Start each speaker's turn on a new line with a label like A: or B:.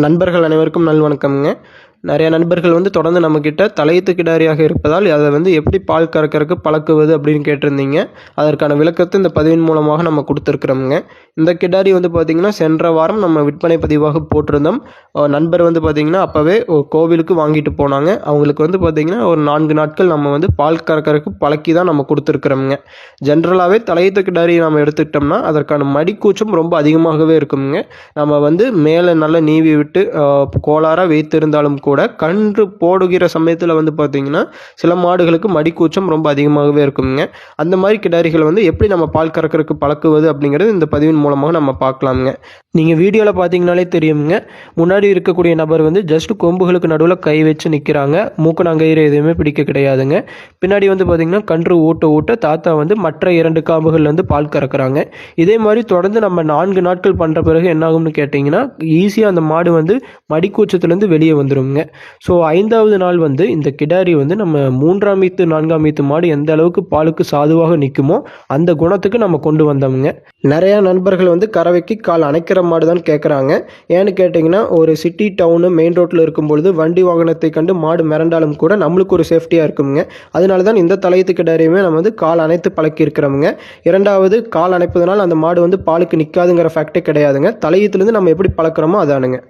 A: நண்பர்கள் அனைவருக்கும் நல்வணக்கம்ங்க நிறைய நண்பர்கள் வந்து தொடர்ந்து நம்மக்கிட்ட தலையத்து கிடாரியாக இருப்பதால் அதை வந்து எப்படி பால் கறக்கறக்கு பழக்குவது அப்படின்னு கேட்டிருந்தீங்க. அதற்கான விளக்கத்தை இந்த பதிவின் மூலமாக நம்ம கொடுத்துருக்குறோமுங்க. இந்த கிடாரி வந்து பார்த்திங்கன்னா சென்ற வாரம் நம்ம விற்பனை பதிவாக போட்டிருந்தோம். நண்பர் வந்து பார்த்திங்கன்னா அப்போவே கோவிலுக்கு வாங்கிட்டு போனாங்க. அவங்களுக்கு வந்து பார்த்திங்கன்னா ஒரு நான்கு நாட்கள் நம்ம வந்து பால் கறக்கறக்கு பழக்கி தான் நம்ம கொடுத்துருக்குறோமுங்க. ஜென்ரலாகவே தலையத்து கிடாரி நம்ம எடுத்துக்கிட்டோம்னா அதற்கான மடிக்கூச்சம் ரொம்ப அதிகமாகவே இருக்குங்க நம்ம வந்து மேலே நல்லா நீவி விட்டு கோளாராக வைத்திருந்தாலும் கூட கூட கன்று போடுகிற சமயத்தில் வந்து பார்த்திங்கன்னா சில மாடுகளுக்கு மடிக்கூச்சம் ரொம்ப அதிகமாகவே இருக்குங்க. அந்த மாதிரி கிடாரிகளை வந்து எப்படி நம்ம பால் கறக்கிறதுக்கு பழக்குவது அப்படிங்கிறது இந்த பதிவின் மூலமாக நம்ம பார்க்கலாமுங்க. நீங்கள் வீடியோவில் பார்த்தீங்கனாலே தெரியுங்க முன்னாடி இருக்கக்கூடிய நபர் வந்து ஜஸ்ட் கொம்புகளுக்கு நடுவில் கை வச்சு நிற்கிறாங்க மூக்கு நாங்கயிறு எதுவுமே பிடிக்க கிடையாதுங்க. பின்னாடி வந்து பார்த்திங்கன்னா கன்று ஊட்ட ஊட்ட தாத்தா வந்து மற்ற இரண்டு காம்புகள்லேருந்து பால் கறக்குறாங்க. இதே மாதிரி தொடர்ந்து நம்ம நான்கு நாட்கள் பண்ணுற பிறகு என்னாகும்னு கேட்டிங்கன்னா ஈஸியாக அந்த மாடு வந்து மடிக்கூச்சத்துலேருந்து வெளியே வந்துடுங்க ஸோ ஐந்தாவது நாள் வந்து இந்த கிடாரி வந்து நம்ம மூன்றாம் மீத்து நான்காம் மீத்து மாடு எந்த அளவுக்கு பாலுக்கு சாதுவாக நிற்குமோ அந்த குணத்துக்கு நம்ம கொண்டு வந்தோமுங்க. நிறையா நண்பர்கள் வந்து கறவைக்கு கால் அணைக்கிற மாடு தான் கேட்குறாங்க ஏன்னு கேட்டிங்கன்னா ஒரு சிட்டி டவுனு மெயின் ரோட்டில் இருக்கும் பொழுது வண்டி வாகனத்தை கண்டு மாடு மிரண்டாலும் கூட நம்மளுக்கு ஒரு சேஃப்டியாக இருக்குங்க அதனால தான் இந்த தலையத்து கிடாரியுமே நம்ம வந்து கால் அணைத்து பழக்கி இருக்கிறோமுங்க. இரண்டாவது கால் அணைப்பதனால் அந்த மாடு வந்து பாலுக்கு நிற்காதுங்கிற ஃபேக்டே கிடையாதுங்க. தலையத்துலேருந்து நம்ம எப்படி பழக்கிறோமோ அதானுங்க.